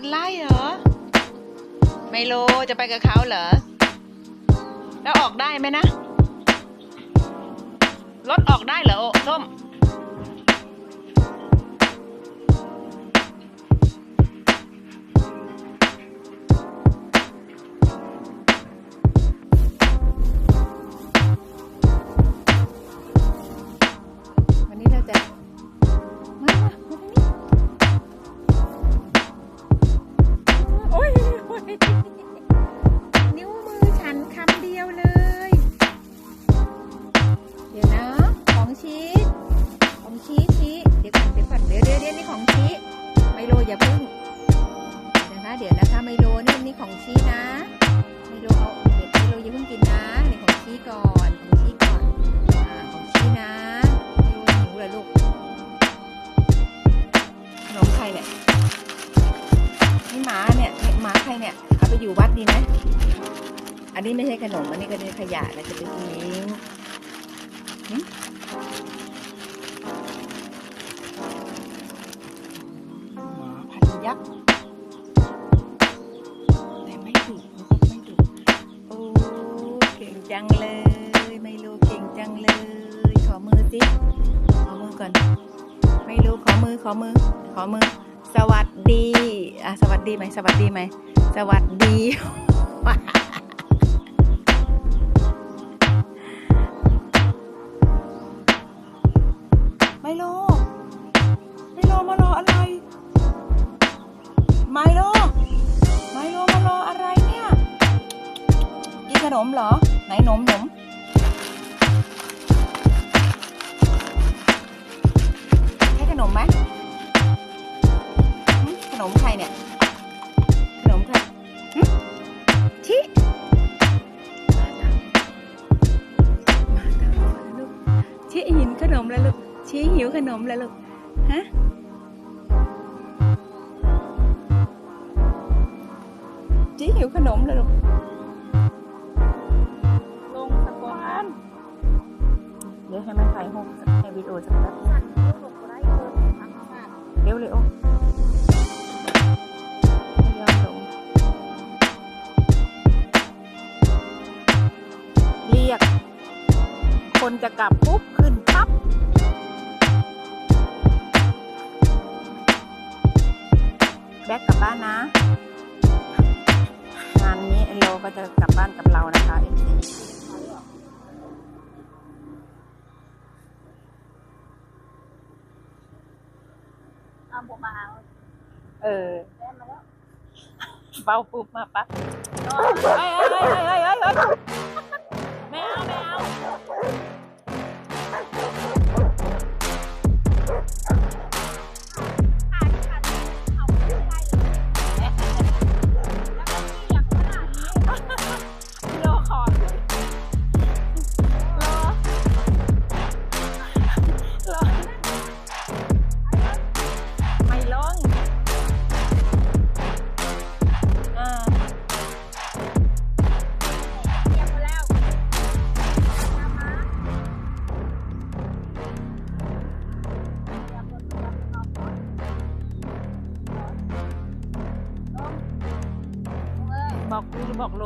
นไล่เหรอ ไมโลจะไปกับเขาเหรอ แล้วออกได้ไหมนะ รถออกได้เหรอโอ้ส้ม อย่าเพิ่งนะคะเดี๋ยวนะคะไมโลนี่นี่ของชี้นะไมโลเอาเดี๋ยวไมโลอย่าเพิ่งกินนะเดี๋ยวของชี้ก่อนของชี้ก่อนอาของชี้นะไมโลหิวเหรอลูกขนมใครเนี่ยนี่หมาเนี่ยหมาใครเนี่ยเอาไปอยู่วัดดีไหมอันนี้ไม่ใช่ขนมอันนี้ก็เป็นขยะนะจะไปทิ้ง ยักษ์แต่ไม่ดุนะครับไม่ดุโอ้เก่งจังเลย ไมโลเก่งจังเลย ขอมือสิขอมือก่อน ไม่รู้ขอมือขอมือ ขอมือ สวัสดีอะสวัสดีไหมสวัสดีไหมสวัสดีไมโไมโลไมโลมารออะไรเนี่ย กินขนมเหรอ ไหนนมหนมให้ขนมไหมขนมใครเนี่ย ขนมใครชิมาตามมาแล้วลูกชิหินขนมแล้วลูกชิหิวขนมแล้วลูกฮะ นมแล้วลูกลงสักวันเดี๋ยวให้มันถ่ายรูปให้วิดีโอสักแป๊บเร็วเร็วไม่ยอมลงเรียก คนจะกลับปุ๊บขึ้นปั๊บแบกกลับบ้านนะ งานนี้ไอโลก็จะกลับบ้านกับเรานะคะเอฟซีเอาผมมาเอาเออแม่มาแล้วเบาปุ๊บมาปั๊บเฮ้ยเฮ้ยเฮ้ยเฮ้ย บอกกูหรือบอกโลล